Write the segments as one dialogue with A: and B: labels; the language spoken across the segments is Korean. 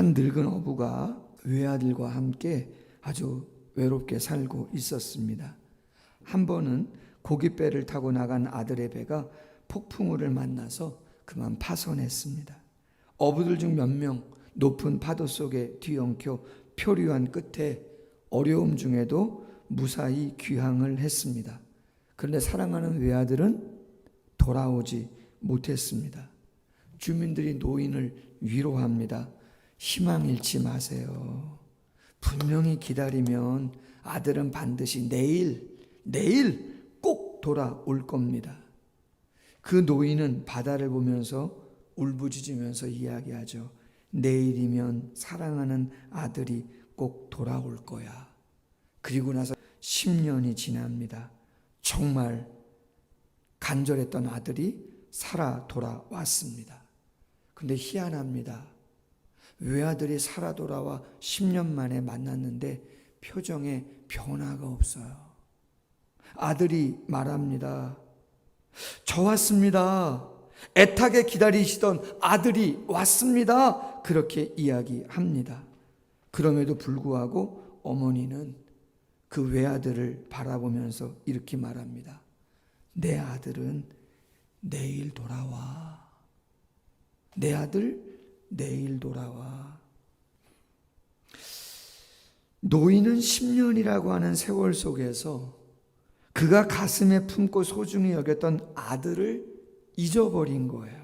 A: 한 늙은 어부가 외아들과 함께 아주 외롭게 살고 있었습니다. 한 번은 고깃배를 타고 나간 아들의 배가 폭풍우를 만나서 그만 파손했습니다. 어부들 중 몇 명 높은 파도 속에 뒤엉켜 표류한 끝에 어려움 중에도 무사히 귀향을 했습니다. 그런데 사랑하는 외아들은 돌아오지 못했습니다. 주민들이 노인을 위로합니다. 희망 잃지 마세요. 분명히 기다리면 아들은 반드시 내일, 내일 꼭 돌아올 겁니다. 그 노인은 바다를 보면서 울부짖으면서 이야기하죠. 내일이면 사랑하는 아들이 꼭 돌아올 거야. 그리고 나서 10년이 지납니다. 정말 간절했던 아들이 살아 돌아왔습니다. 근데 희한합니다. 외아들이 살아 돌아와 10년 만에 만났는데 표정에 변화가 없어요. 아들이 말합니다. 저 왔습니다. 애타게 기다리시던 아들이 왔습니다. 그렇게 이야기합니다. 그럼에도 불구하고 어머니는 그 외아들을 바라보면서 이렇게 말합니다. 내 아들은 내일 돌아와. 내 아들 내일 돌아와. 노인은 10년이라고 하는 세월 속에서 그가 가슴에 품고 소중히 여겼던 아들을 잊어버린 거예요.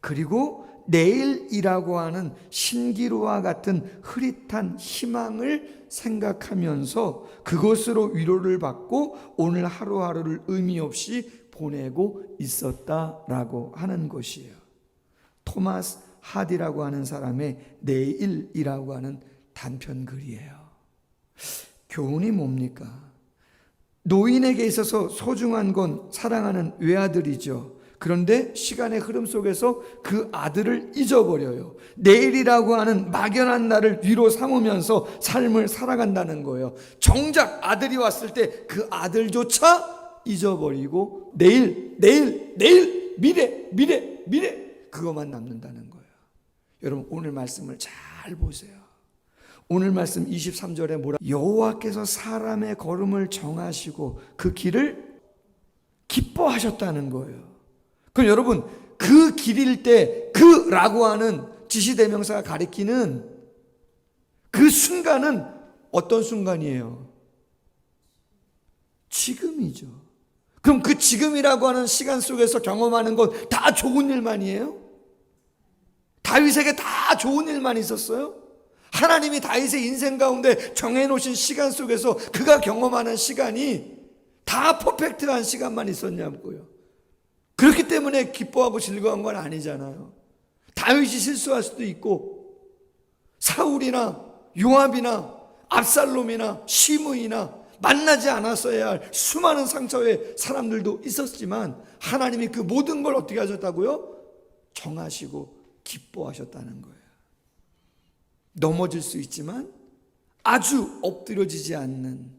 A: 그리고 내일이라고 하는 신기루와 같은 흐릿한 희망을 생각하면서 그것으로 위로를 받고 오늘 하루하루를 의미 없이 보내고 있었다라고 하는 것이에요. 토마스 하디라고 하는 사람의 내일이라고 하는 단편 글이에요. 교훈이 뭡니까? 노인에게 있어서 소중한 건 사랑하는 외아들이죠. 그런데 시간의 흐름 속에서 그 아들을 잊어버려요. 내일이라고 하는 막연한 날을 위로 삼으면서 삶을 살아간다는 거예요. 정작 아들이 왔을 때 그 아들조차 잊어버리고 내일, 내일, 내일, 미래, 미래, 미래 그것만 남는다는 거예요. 여러분 오늘 말씀을 잘 보세요. 오늘 말씀 23절에 뭐라 여호와께서 사람의 걸음을 정하시고 그 길을 기뻐하셨다는 거예요. 그럼 여러분 그 길일 때 그라고 하는 지시대명사가 가리키는 그 순간은 어떤 순간이에요? 지금이죠. 그럼 그 지금이라고 하는 시간 속에서 경험하는 건 다 좋은 일만이에요? 다윗에게 다 좋은 일만 있었어요? 하나님이 다윗의 인생 가운데 정해놓으신 시간 속에서 그가 경험하는 시간이 다 퍼펙트한 시간만 있었냐고요. 그렇기 때문에 기뻐하고 즐거운 건 아니잖아요. 다윗이 실수할 수도 있고 사울이나 요압이나 압살롬이나 시므이나 만나지 않았어야 할 수많은 상처의 사람들도 있었지만 하나님이 그 모든 걸 어떻게 하셨다고요? 정하시고 기뻐하셨다는 거예요. 넘어질 수 있지만 아주 엎드려지지 않는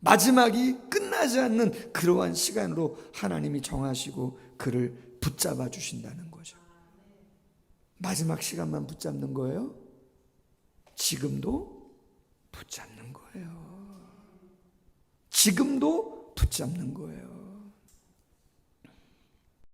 A: 마지막이 끝나지 않는 그러한 시간으로 하나님이 정하시고 그를 붙잡아 주신다는 거죠. 마지막 시간만 붙잡는 거예요? 지금도 붙잡는 거예요. 지금도 붙잡는 거예요.